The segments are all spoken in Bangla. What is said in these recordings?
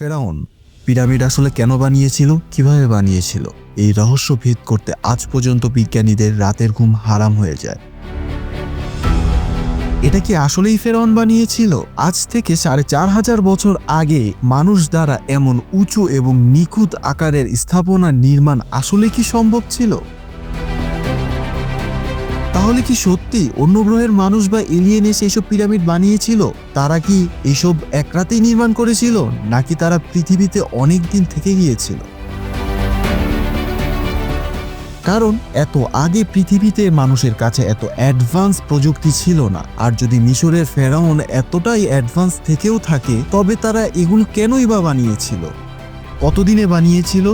ফেরাউন, পিরামিড আসলে কেন বানিয়েছিল? কীভাবে বানিয়েছিল? এই রহস্য ভেদ করতে আজ পর্যন্ত বিজ্ঞানীদের রাতের ঘুম হারাম হয়ে যায়। এটা কি আসলেই ফেরাউন বানিয়েছিল? আজ থেকে সাড়ে চার হাজার বছর আগে মানুষ দ্বারা এমন উঁচু এবং নিখুঁত আকারের স্থাপনা নির্মাণ আসলে কি সম্ভব ছিল? তাহলে কি সত্যি অন্য গ্রহের মানুষ বা এলিয়েন এসে এইসব পিরামিড বানিয়েছিল? তারা কি এসব এক রাতেই নির্মাণ করেছিল, নাকি তারা পৃথিবীতে অনেক দিন থেকে গিয়েছিল? কারণ এত আগে পৃথিবীতে মানুষের কাছে এত অ্যাডভান্স প্রযুক্তি ছিল না, আর যদি মিশরের ফেরাউন এতটাই অ্যাডভান্স থেকেও থাকে, তবে তারা এগুলো কেনই বা বানিয়েছিল? কতদিনে বানিয়েছিল?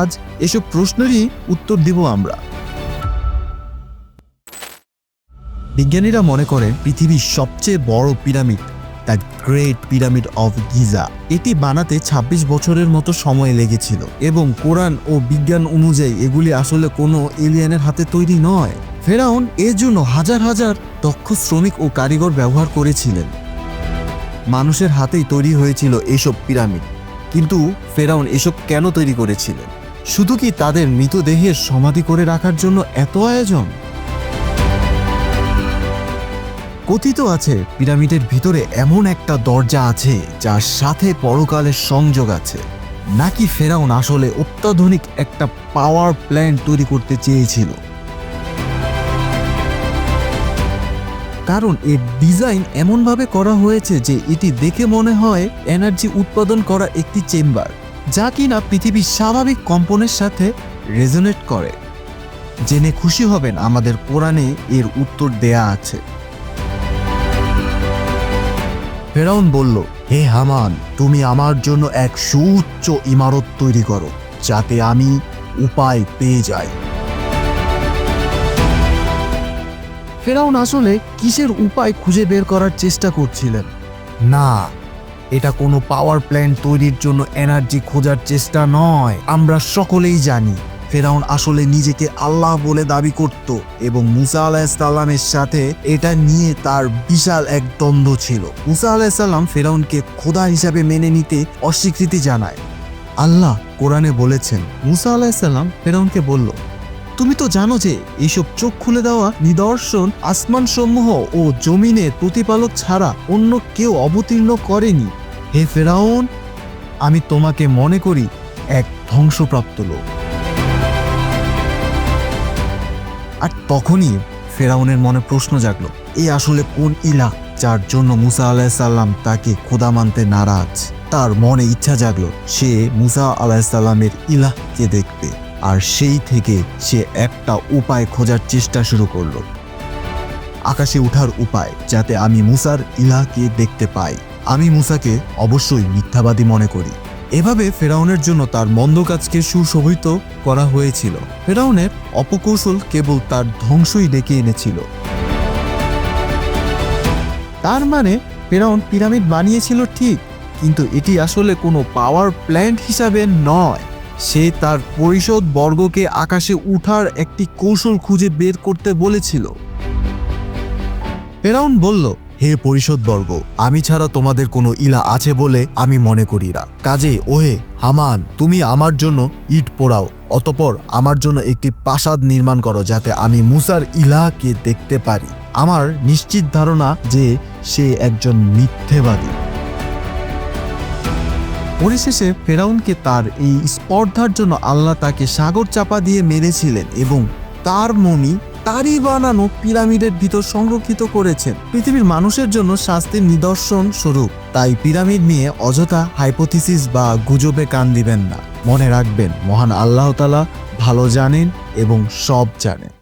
আজ এসব প্রশ্নেরই উত্তর দিব আমরা। বিজ্ঞানীরা মনে করেন পৃথিবীর সবচেয়ে বড় pyramid, the great pyramid of Giza. এটি বানাতে ২৬ বছরের মতো সময় লেগেছিল এবং কোরআন ও বিজ্ঞান অনুযায়ী এগুলি আসলে কোনো এলিয়ানের হাতে তৈরি নয়। ফেরাউন এর জন্য হাজার হাজার দক্ষ শ্রমিক ও কারিগর ব্যবহার করেছিলেন। মানুষের হাতেই তৈরি হয়েছিল এসব পিরামিড। কিন্তু ফেরাউন এসব কেন তৈরি করেছিলেন? শুধু কি তাদের মৃতদেহের সমাধি করে রাখার জন্য এত আয়োজন? কথিত আছে, পিরামিডের ভিতরে এমন একটা দরজা আছে, যার সাথে পরকালের সংযোগ আছে। নাকি ফেরাউন আসলে অত্যাধুনিক একটা পাওয়ার প্ল্যান্ট তৈরি করতে চেয়েছিল? কারণ এর ডিজাইন এমনভাবে করা হয়েছে যে এটি দেখে মনে হয় এনার্জি উৎপাদন করা একটি চেম্বার যা কিনা পৃথিবীর স্বাভাবিক কম্পনের সাথে রেজোনেট করে। জেনে খুশি হবেন আমাদের কোরআনে এর উত্তর দেয়া আছে। ফেরাউন বলল, হে হামান, তুমি আমার জন্য এক সুউচ্চ ইমারত তৈরি করো, যাতে আমি উপায় পেয়ে যাই। ফেরাউন আসলে কিসের উপায় খুঁজে বের করার চেষ্টা করছিলেন? না, এটা কোনো পাওয়ার প্ল্যান্ট তৈরির জন্য এনার্জি খোঁজার চেষ্টা নয়, আমরা সকলেই জানি। ফেরাউন আসলে নিজেকে আল্লাহ বলে দাবি করত এবং মুসা আলাহিসাল্লামের সাথে এটা নিয়ে তার বিশাল এক দ্বন্দ্ব ছিল। মুসা আলাহিসাল্লাম ফেরাউনকে খোদা হিসাবে মেনে নিতে অস্বীকৃতি জানায়। আল্লাহ কোরআনে বলেছেন, মুসা আলাহিসাল্লাম ফেরাউনকে বলল, তুমি তো জানো যে এইসব চোখ খুলে দেওয়া, নিদর্শন আসমান সমূহ ও জমিনের প্রতিপালক ছাড়া অন্য কেউ অবতীর্ণ করেনি। হে ফেরাউন, আমি তোমাকে মনে করি এক ধ্বংসপ্রাপ্ত লোক। আর তখনই ফেরাউনের মনে প্রশ্ন জাগলো এই আসলে কোন ইলা যার জন্য মুসা আলাহিসাল্লাম তাকে খোদা মানতে নারাজ? তার মনে ইচ্ছা জাগলো, সে মুসা আলাহিসাল্লামের ইলাহকে দেখতে আর সেই থেকে সে একটা উপায় খোঁজার চেষ্টা শুরু করল। আকাশে ওঠার উপায় যাতে আমি মুসার ইলাহকে দেখতে পাই। আমি মুসাকে অবশ্যই মিথ্যাবাদী মনে করি। এভাবে ফেরাউনের জন্য তার মন্দ কাজকে সুশোভিত করা হয়েছিল। ফেরাউনের অপকৌশল কেবল তার ধ্বংসই ডেকে এনেছিল। তার মানে ফেরাউন পিরামিড বানিয়েছিল ঠিক, কিন্তু এটি আসলে কোনো পাওয়ার প্ল্যান্ট হিসাবে নয়। সে তার পরিষদ বর্গকে আকাশে উঠার একটি কৌশল খুঁজে বের করতে বলেছিল। ফেরাউন বলল হে পরিষদ বর্গ আমি ছাড়া তোমাদের কোনো ইলা আছে বলে আমি মনে করি না। কাজে ওহে হামান, তুমি আমার জন্য ইট পোড়াও, অতপর আমার জন্য একটি প্রাসাদ নির্মাণ করো যাতে আমি মুসার ইলাকে দেখতে পারি। আমার নিশ্চিত ধারণা যে সে একজন মিথ্যেবাদী। পরিশেষে ফেরাউনকে তার এই স্পর্ধার জন্য আল্লাহ তাকে সাগর চাপা দিয়ে মেরেছিলেন এবং তার মনি তারই বানানো পিরামিডের ভিতর সংরক্ষিত করেছেন। পৃথিবীর মানুষের জন্য শাস্তির নিদর্শন স্বরূপ। তাই পিরামিড নিয়ে অযথা হাইপোথিসিস বা গুজবে কান দিবেন না। মনে রাখবেন, মহান আল্লাহতালা ভালো জানেন এবং সব জানেন।